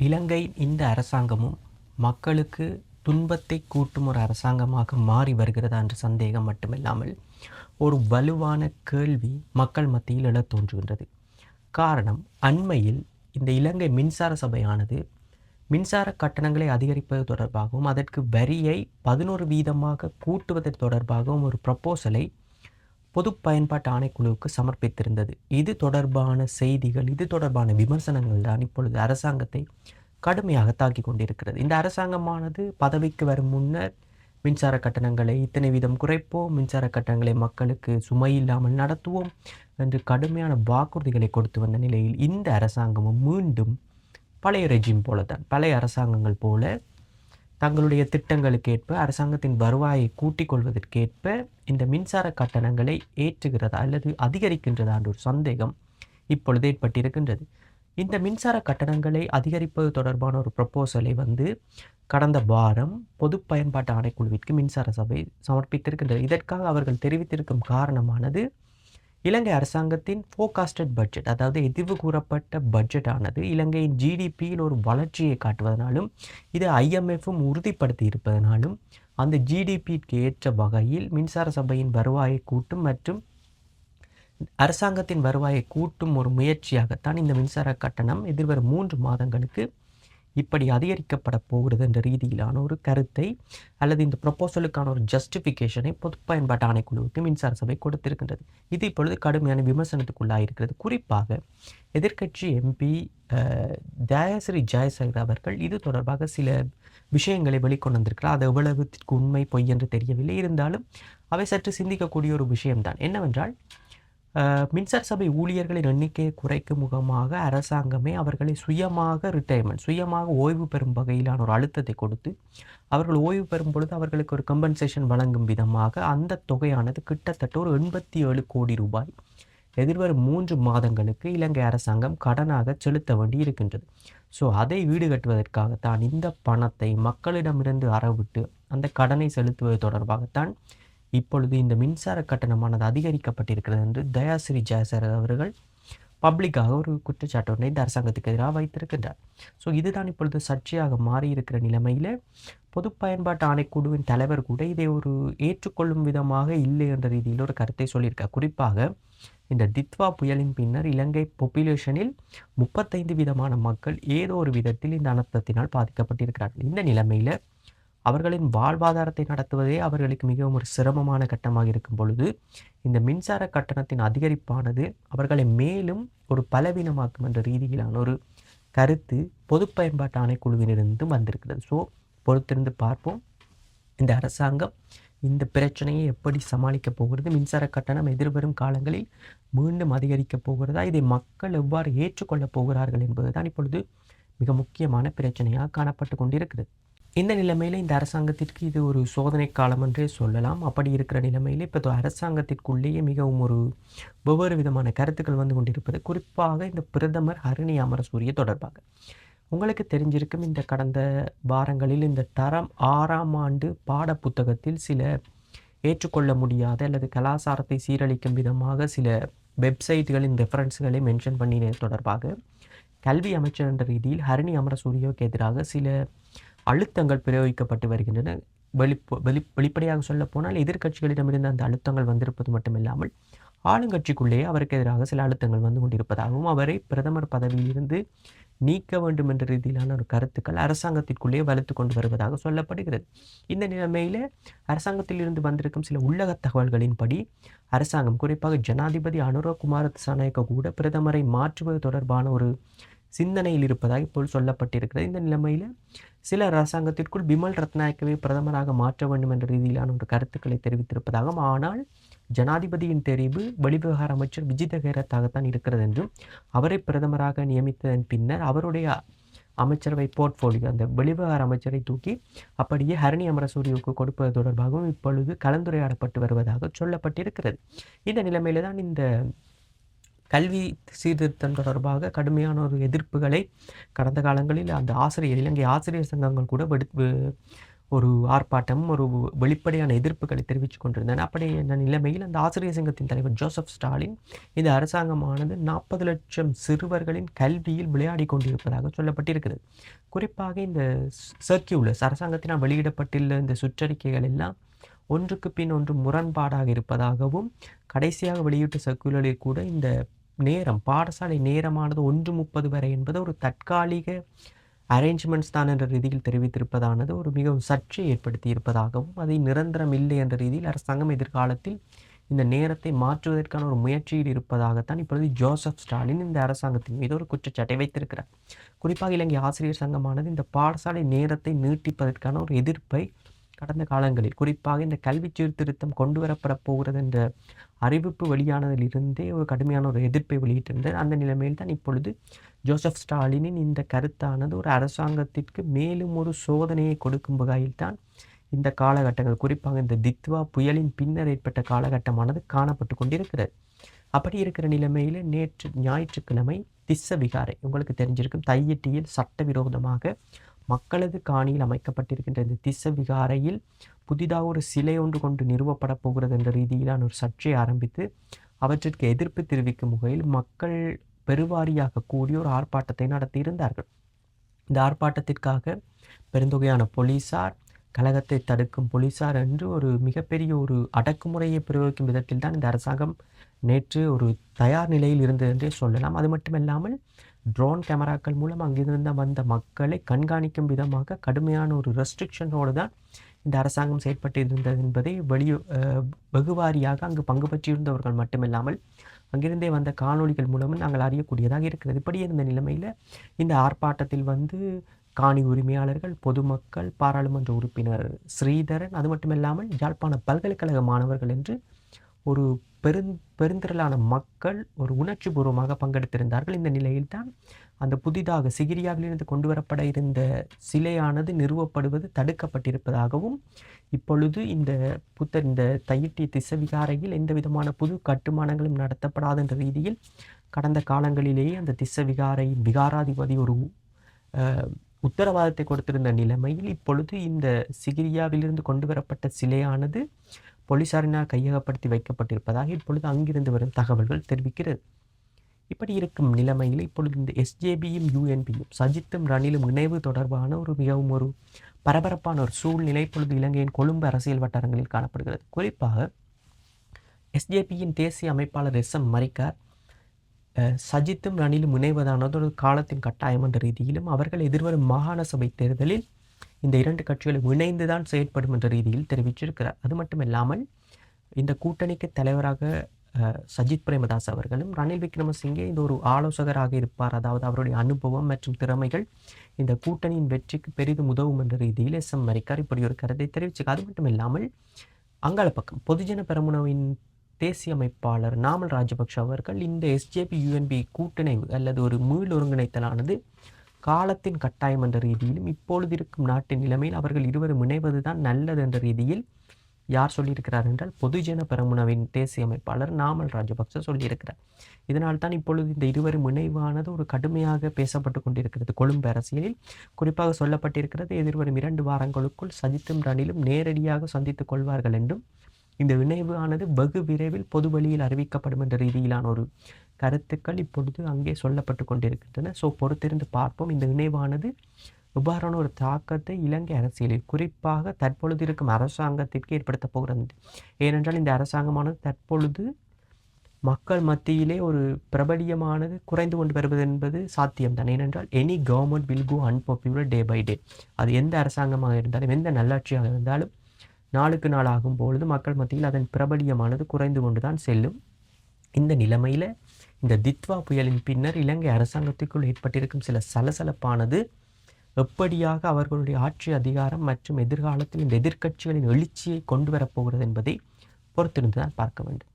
இலங்கை இந்த அரசாங்கமும் மக்களுக்கு துன்பத்தை கூட்டும் ஒரு அரசாங்கமாக மாறி வருகிறதா என்ற சந்தேகம் மட்டுமில்லாமல் ஒரு வலுவான கேள்வி மக்கள் மத்தியில் எழத் தோன்றுகின்றது. காரணம் அண்மையில் இந்த இலங்கை மின்சார சபையானது மின்சார கட்டணங்களை அதிகரிப்பது தொடர்பாகவும் அதற்கு வரியை பதினோரு வீதமாக கூட்டுவது தொடர்பாகவும் ஒரு ப்ரப்போசலை பொது பயன்பாட்டு ஆணைக்குழுவுக்கு சமர்ப்பித்திருந்தது. இது தொடர்பான செய்திகள் இது தொடர்பான விமர்சனங்கள் தான் இப்பொழுது அரசாங்கத்தை கடுமையாக தாக்கி கொண்டிருக்கிறது. இந்த அரசாங்கமானது பதவிக்கு வரும் முன்னர் மின்சார கட்டணங்களை இத்தனை வீதம் குறைப்போம் மின்சார கட்டணங்களை மக்களுக்கு சுமை இல்லாமல் நடத்துவோம் என்று கடுமையான வாக்குறுதிகளை கொடுத்து வந்த நிலையில் இந்த அரசாங்கமும் மீண்டும் பழைய ரெஜிம் போல தான் பழைய அரசாங்கங்கள் போல தங்களுடைய திட்டங்களுக்கேற்ப அரசாங்கத்தின் வருவாயை கூட்டிக் கொள்வதற்கேற்ப இந்த மின்சார கட்டணங்களை ஏற்றுகிறதா அல்லது அதிகரிக்கின்றதா என்ற ஒரு சந்தேகம் இப்பொழுது ஏற்பட்டிருக்கின்றது. இந்த மின்சார கட்டணங்களை அதிகரிப்பது தொடர்பான ஒரு ப்ரப்போசலை வந்து கடந்த வாரம் பொது பயன்பாட்டு ஆணைக்குழுவிற்கு மின்சார சபை சமர்ப்பித்திருக்கின்றது. இதற்காக அவர்கள் தெரிவித்திருக்கும் காரணமானது இலங்கை அரசாங்கத்தின் ஃபோகாஸ்டட் பட்ஜெட் அதாவது எதிர்வு கூறப்பட்ட பட்ஜெட் ஆனது இலங்கையின் ஜிடிபியில் ஒரு வளர்ச்சியை காட்டுவதனாலும் இது ஐஎம்எஃப்பும் உறுதிப்படுத்தி இருப்பதனாலும் அந்த ஜிடிபிக்கு ஏற்ற வகையில் மின்சார சபையின் வருவாயை கூட்டும் மற்றும் அரசாங்கத்தின் வருவாயை கூட்டும் ஒரு முயற்சியாகத்தான் இந்த மின்சார கட்டணம் எதிர்வரும் மூன்று மாதங்களுக்கு இப்படி அதிகரிக்கப்பட போகிறது என்ற ரீதியிலான ஒரு கருத்தை அல்லது இந்த ப்ரொப்போசலுக்கான ஒரு ஜஸ்டிஃபிகேஷனை பொது பயன்பாட்டு ஆணைக்குழுவுக்கு மின்சார சபை கொடுத்திருக்கின்றது. இது இப்பொழுது கடுமையான விமர்சனத்துக்குள்ளாயிருக்கிறது. குறிப்பாக எதிர்க்கட்சி எம்பி தயாசிரி ஜெயசங்கர் அவர்கள் இது தொடர்பாக சில விஷயங்களை வெளிக்கொண்டு வந்திருக்கிறார். அது எவ்வளவுக்கு உண்மை பொய் என்று தெரியவில்லை. இருந்தாலும் அவை சற்று சிந்திக்கக்கூடிய ஒரு விஷயம்தான். என்னவென்றால் மின்சார சபை ஊழியர்களின் எண்ணிக்கையை குறைக்கும் முகமாக அரசாங்கமே அவர்களை சுயமாக ரிட்டையர்மெண்ட் சுயமாக ஓய்வு பெறும் வகையிலான ஒரு அழுத்தத்தை கொடுத்து அவர்கள் ஓய்வு பெறும் பொழுது அவர்களுக்கு ஒரு கம்பன்சேஷன் வழங்கும் விதமாக அந்த தொகையானது கிட்டத்தட்ட ஒரு எண்பத்தி ஏழு கோடி ரூபாய் எதிர்வரும் மூன்று மாதங்களுக்கு இலங்கை அரசாங்கம் கடனாக செலுத்த வேண்டி இருக்கின்றது. ஸோ அதை வீடு கட்டுவதற்காகத்தான் இந்த பணத்தை மக்களிடமிருந்து அறவிட்டு அந்த கடனை செலுத்துவது தொடர்பாகத்தான் இப்பொழுது இந்த மின்சார கட்டணமானது அதிகரிக்கப்பட்டிருக்கிறது என்று தயாசிரி ஜெயசர் அவர்கள் பப்ளிக்காக ஒரு குற்றச்சாட்டு ஒன்றை இந்த அரசாங்கத்துக்கு எதிராக வைத்திருக்கின்றார். ஸோ இதுதான் இப்பொழுது சர்ச்சையாக மாறியிருக்கிற நிலைமையில் பொது பயன்பாட்டு ஆணைக்குழுவின் தலைவர் கூட இதை ஒரு ஏற்றுக்கொள்ளும் விதமாக இல்லை என்ற ரீதியில் ஒரு கருத்தை சொல்லியிருக்கார். குறிப்பாக இந்த தித்வா புயலின் பின்னர் இலங்கை பொப்புலேஷனில் முப்பத்தைந்து விதமான மக்கள் ஏதோ ஒரு விதத்தில் இந்த அனர்த்தத்தினால் பாதிக்கப்பட்டிருக்கிறார்கள். இந்த நிலைமையில் அவர்களின் வாழ்வாதாரத்தை நடத்துவதே அவர்களுக்கு மிகவும் ஒரு சிரமமான கட்டமாக இருக்கும் பொழுது இந்த மின்சார கட்டணத்தின் அதிகரிப்பானது அவர்களை மேலும் ஒரு பலவீனமாக்கும் என்ற ரீதியிலான ஒரு கருத்து பொது பயன்பாட்டு ஆணைக்குழுவினிருந்து வந்திருக்கிறது. ஸோ பொறுத்திருந்து பார்ப்போம். இந்த அரசாங்கம் இந்த பிரச்சனையை எப்படி சமாளிக்கப் போகிறது? மின்சார கட்டணம் எதிர்வரும் காலங்களில் மீண்டும் அதிகரிக்கப் போகிறதா? இதை மக்கள் எவ்வாறு ஏற்றுக்கொள்ளப் போகிறார்கள் என்பதுதான் இப்பொழுது மிக முக்கியமான பிரச்சனையாக காணப்பட்டு கொண்டிருக்கிறது. இந்த நிலைமையில் இந்த அரசாங்கத்திற்கு இது ஒரு சோதனை காலம் என்றே சொல்லலாம். அப்படி இருக்கிற நிலைமையில் இப்போ அரசாங்கத்திற்குள்ளேயே மிகவும் ஒரு வெவ்வேறு விதமான கருத்துக்கள் வந்து கொண்டிருப்பது. குறிப்பாக இந்த பிரதமர் ஹரிணி அமரசூரிய தொடர்பாக. உங்களுக்கு தெரிஞ்சிருக்கும் இந்த கடந்த வாரங்களில் இந்த தரம் ஆறாம் ஆண்டு பாட புத்தகத்தில் சில ஏற்றுக்கொள்ள முடியாத அல்லது கலாச்சாரத்தை சீரழிக்கும் விதமாக சில வெப்சைட்டுகளின் ரெஃபரன்ஸுகளை மென்ஷன் பண்ணினது தொடர்பாக கல்வி அமைச்சர் என்ற ரீதியில் ஹரிணி அமரசூரியோக்கு எதிராக சில அழுத்தங்கள் பிரயோகிக்கப்பட்டு வருகின்றன. வெளி வெளி வெளிப்படையாக சொல்லப்போனால் எதிர்க்கட்சிகளிடமிருந்து அந்த அழுத்தங்கள் வந்திருப்பது மட்டுமில்லாமல் ஆளுங்கட்சிக்குள்ளேயே அவருக்கு எதிராக சில அழுத்தங்கள் வந்து கொண்டிருப்பதாகவும் அவரை பிரதமர் பதவியிலிருந்து நீக்க வேண்டும் என்ற ரீதியிலான ஒரு கருத்துக்கள் அரசாங்கத்திற்குள்ளேயே வலுத்து கொண்டு வருவதாக சொல்லப்படுகிறது. இந்த நிலைமையில் அரசாங்கத்தில் இருந்து வந்திருக்கும் சில உள்ளக தகவல்களின்படி அரசாங்கம் குறிப்பாக ஜனாதிபதி அனுரகுமார திசாநாயக்க கூட பிரதமரை மாற்றுவது தொடர்பான ஒரு சிந்தனையில் இருப்பதாக இப்போது சொல்லப்பட்டிருக்கிறது. இந்த நிலைமையில் சில அரசாங்கத்திற்குள் பிமல் ரத்நாயக்கவை பிரதமராக மாற்ற வேண்டும் என்ற ரீதியிலான ஒரு கருத்துக்களை தெரிவித்திருப்பதாகவும் ஆனால் ஜனாதிபதியின் தெரிவு வெளிவிவகார அமைச்சர் விஜிதகேரத்தாகத்தான் இருக்கிறது என்றும் அவரை பிரதமராக நியமித்ததன் பின்னர் அவருடைய அமைச்சரவை போர்ட்ஃபோலியோ அந்த வெளிவிவகார அமைச்சரை தூக்கி அப்படியே ஹரணி அமரசூரியுக்கு கொடுப்பது தொடர்பாகவும் இப்பொழுது கலந்துரையாடப்பட்டு வருவதாக சொல்லப்பட்டிருக்கிறது. இந்த நிலைமையில தான் இந்த கல்வி சீர்திருத்தம் தொடர்பாக கடுமையான ஒரு எதிர்ப்புகளை கடந்த காலங்களில் அந்த ஆசிரியர் இலங்கை ஆசிரியர் சங்கங்கள் கூட வெடு ஒரு ஆர்ப்பாட்டம் ஒரு வெளிப்படையான எதிர்ப்புகளை தெரிவித்துக் கொண்டிருந்தன. என்ன நிலைமையில் அந்த ஆசிரியர் சங்கத்தின் தலைவர் ஜோசப் ஸ்டாலின் இந்த அரசாங்கமானது நாற்பது லட்சம் சிறுவர்களின் கல்வியில் விளையாடி கொண்டிருப்பதாக சொல்லப்பட்டிருக்கிறது. குறிப்பாக இந்த சர்க்கியூலர்ஸ் அரசாங்கத்தினால் வெளியிடப்பட்டுள்ள இந்த சுற்றறிக்கைகள் எல்லாம் ஒன்றுக்கு பின் ஒன்று முரண்பாடாக இருப்பதாகவும் கடைசியாக வெளியிட்ட சர்க்குலரில் கூட இந்த நேரம் பாடசாலை நேரமானது ஒன்று முப்பது வரை என்பது ஒரு தற்காலிக அரேஞ்ச்மெண்ட்ஸ் தான் என்ற ரீதியில் தெரிவித்திருப்பதானது ஒரு மிகவும் சர்ச்சை ஏற்படுத்தி இருப்பதாகவும் அதை நிரந்தரம் இல்லை என்ற ரீதியில் அரசாங்கம் எதிர்காலத்தில் இந்த நேரத்தை மாற்றுவதற்கான ஒரு முயற்சியில் இருப்பதாகத்தான் இப்பொழுது ஜோசப் ஸ்டாலின் இந்த அரசாங்கத்தின் மீது ஒரு குற்றச்சாட்டை வைத்திருக்கிறார். குறிப்பாக இலங்கை ஆசிரியர் சங்கமானது இந்த பாடசாலை நேரத்தை நீட்டிப்பதற்கான ஒரு எதிர்ப்பை கடந்த காலங்களில் குறிப்பாக இந்த கல்வி சீர்திருத்தம் கொண்டு வரப்பட போகிறது என்ற அறிவிப்பு வெளியானதிலிருந்தே ஒரு கடுமையான ஒரு எதிர்ப்பை வெளியிட்டிருந்தது அந்த நிலைமையில் தான் இப்பொழுது ஜோசப் ஸ்டாலினின் இந்த கருத்தானது ஒரு அரசாங்கத்திற்கு மேலும் ஒரு சோதனையை கொடுக்கும் வகையில் தான் இந்த காலகட்டங்கள் குறிப்பாக இந்த தித்வா புயலின் பின்னர் ஏற்பட்ட காலகட்டமானது காணப்பட்டு கொண்டிருக்கிறது. அப்படி இருக்கிற நிலைமையில் நேற்று ஞாயிற்றுக்கிழமை திஸ்ஸ விகாரை உங்களுக்கு தெரிஞ்சிருக்கும் தையிட்டியில் சட்டவிரோதமாக மக்களது காணியில் அமைக்கப்பட்டிருக்கின்ற இந்த திச விகாரையில் புதிதாக ஒரு சிலை ஒன்று கொண்டு நிறுவப்பட போகிறது என்ற ரீதியிலான ஒரு சர்ச்சை ஆரம்பித்து அவற்றிற்கு எதிர்ப்பு தெரிவிக்கும் வகையில் மக்கள் பெருவாரியாக கூடிய ஒரு ஆர்ப்பாட்டத்தை நடத்தியிருந்தார்கள். இந்த ஆர்ப்பாட்டத்திற்காக பெருந்தொகையான போலீசார் கழகத்தை தடுக்கும் போலீசார் என்று ஒரு மிகப்பெரிய ஒரு அடக்குமுறையை பிரயோகிக்கும் விதத்தில் தான் இந்த அரசாங்கம் நேற்று ஒரு தயார் நிலையில் இருந்தது என்றே சொல்லலாம். அது மட்டுமில்லாமல் ட்ரோன் கேமராக்கள் மூலம் அங்கிருந்து வந்த மக்களை கண்காணிக்கும் விதமாக கடுமையான ஒரு ரெஸ்ட்ரிக்ஷனோடு தான் இந்த அரசாங்கம் செயற்பட்டு இருந்தது என்பதை வெளி வெகுவாரியாக அங்கு பங்கு பற்றியிருந்தவர்கள் மட்டுமில்லாமல் அங்கிருந்தே வந்த காணொலிகள் மூலமும் நாங்கள் அறியக்கூடியதாக இருக்கிறது. இப்படி இருந்த நிலைமையில் இந்த ஆர்ப்பாட்டத்தில் வந்து காணி உரிமையாளர்கள் பொதுமக்கள் பாராளுமன்ற உறுப்பினர் ஸ்ரீதரன் அது மட்டுமில்லாமல் யாழ்ப்பாண பல்கலைக்கழக மாணவர்கள் என்று ஒரு பெருந் பெருந்திரளான மக்கள் ஒரு உணர்ச்சி பூர்வமாக பங்கெடுத்திருந்தார்கள். இந்த நிலையில்தான் அந்த புதிதாக சிகிரியாவிலிருந்து கொண்டு வரப்பட இருந்த சிலையானது நிறுவப்படுவது தடுக்கப்பட்டிருப்பதாகவும் இப்பொழுது இந்த புத்தர் இந்த தையிட்டி திசவிகாரையில் எந்த விதமான புது கட்டுமானங்களும் நடத்தப்படாத என்ற ரீதியில் கடந்த காலங்களிலேயே அந்த திசவிகாரை விகாராதிபதி ஒரு உத்தரவாதத்தை கொடுத்திருந்த நிலைமையில் இப்பொழுது இந்த சிகிரியாவிலிருந்து கொண்டு வரப்பட்ட சிலையானது போலீசாரினால் கையகப்படுத்தி வைக்கப்பட்டிருப்பதாக இப்பொழுது அங்கிருந்து வரும் தகவல்கள் தெரிவிக்கிறது. இப்படி இருக்கும் நிலைமையில் இப்பொழுது இந்த எஸ்ஜேபியும் யூஎன்பியும் சஜித்தும் ரணிலும் இணைவு தொடர்பான ஒரு மிகவும் ஒரு பரபரப்பான ஒரு சூழ்நிலை இப்பொழுது இலங்கையின் கொழும்பு அரசியல் வட்டாரங்களில் காணப்படுகிறது. குறிப்பாக எஸ்ஜேபியின் தேசிய அமைப்பாளர் எஸ் எம் மரிக்கார் சஜித்தும் ரணிலும் இணைவதானது ஒரு காலத்தின் கட்டாயம் என்ற ரீதியிலும் அவர்கள் எதிர்வரும் மாகாண சபை தேர்தலில் இந்த இரண்டு கட்சிகளும் இணைந்து தான் செயற்படும் என்ற ரீதியில் தெரிவிச்சிருக்கிறார். அது மட்டுமில்லாமல் இந்த கூட்டணிக்கு தலைவராக சஜித் பிரேமதாஸ் அவர்களும் ரணில் விக்ரமசிங்கே இந்த ஒரு ஆலோசகராக இருப்பார். அதாவது அவருடைய அனுபவம் மற்றும் திறமைகள் இந்த கூட்டணியின் வெற்றிக்கு பெரிதும் உதவும் என்ற ரீதியில் எஸ் எம் மரிக்கார் இப்படி ஒரு கருத்தை தெரிவிச்சு அது மட்டும் இல்லாமல் அங்காள பக்கம் பொதுஜன பெரமுனவின் தேசிய அமைப்பாளர் நாமல் ராஜபக்ஷ அவர்கள் இந்த எஸ்ஜேபி யூஎன்பி கூட்டணி அல்லது ஒரு மீள் ஒருங்கிணைத்தலானது காலத்தின் கட்டாயம் என்ற ரீதியிலும் இப்பொழுது இருக்கும் நாட்டின் நிலைமையில் அவர்கள் இருவரும் இணைவது தான் நல்லது என்ற ரீதியில் யார் சொல்லியிருக்கிறார் என்றால் பொதுஜன பெரமுனவின் தேசிய அமைப்பாளர் நாமல் ராஜபக்ச சொல்லியிருக்கிறார். இதனால் தான் இப்பொழுது இந்த இருவரும் இணைவானது ஒரு கடுமையாக பேசப்பட்டு கொண்டிருக்கிறது கொழும்பு அரசியலில். குறிப்பாக சொல்லப்பட்டிருக்கிறது எதிர்வரும் இரண்டு வாரங்களுக்குள் சஜித்தும் ரணிலும் நேரடியாக சந்தித்துக் கொள்வார்கள் என்றும் இந்த இணைவு வெகு விரைவில் பொது வழியில் அறிவிக்கப்படும் என்ற ரீதியிலான ஒரு கருத்துக்கள் இப்பொழுது அங்கே சொல்லப்பட்டு கொண்டிருக்கின்றன. ஸோ பொறுத்திருந்து பார்ப்போம். இந்த இணைவானது இவ்வாறான ஒரு தாக்கத்தை இலங்கை அரசியலில் குறிப்பாக தற்பொழுது இருக்கும் அரசாங்கத்திற்கு ஏற்படுத்த போகிறது. ஏனென்றால் இந்த அரசாங்கமானது தற்பொழுது மக்கள் மத்தியிலே ஒரு பிரபலியமானது குறைந்து கொண்டு வருவது என்பது சாத்தியம்தான். ஏனென்றால் any government will go unpopular day by day அது எந்த அரசாங்கமாக இருந்தாலும் எந்த நல்லாட்சியாக இருந்தாலும் நாளுக்கு நாள் ஆகும் பொழுது மக்கள் மத்தியில் அதன் பிரபலியமானது குறைந்து கொண்டு தான் செல்லும். இந்த நிலைமையில் இந்த தித்வா புயலின் பின்னர் இலங்கை அரசாங்கத்திற்குள் ஏற்பட்டிருக்கும் சில சலசலப்பானது எப்படியாக அவர்களுடைய ஆட்சி அதிகாரம் மற்றும் எதிர்காலத்தில் இந்த எதிர்க்கட்சிகளின் எழுச்சியை கொண்டு வரப்போகிறது என்பதை பொறுத்திருந்து தான் பார்க்க வேண்டும்.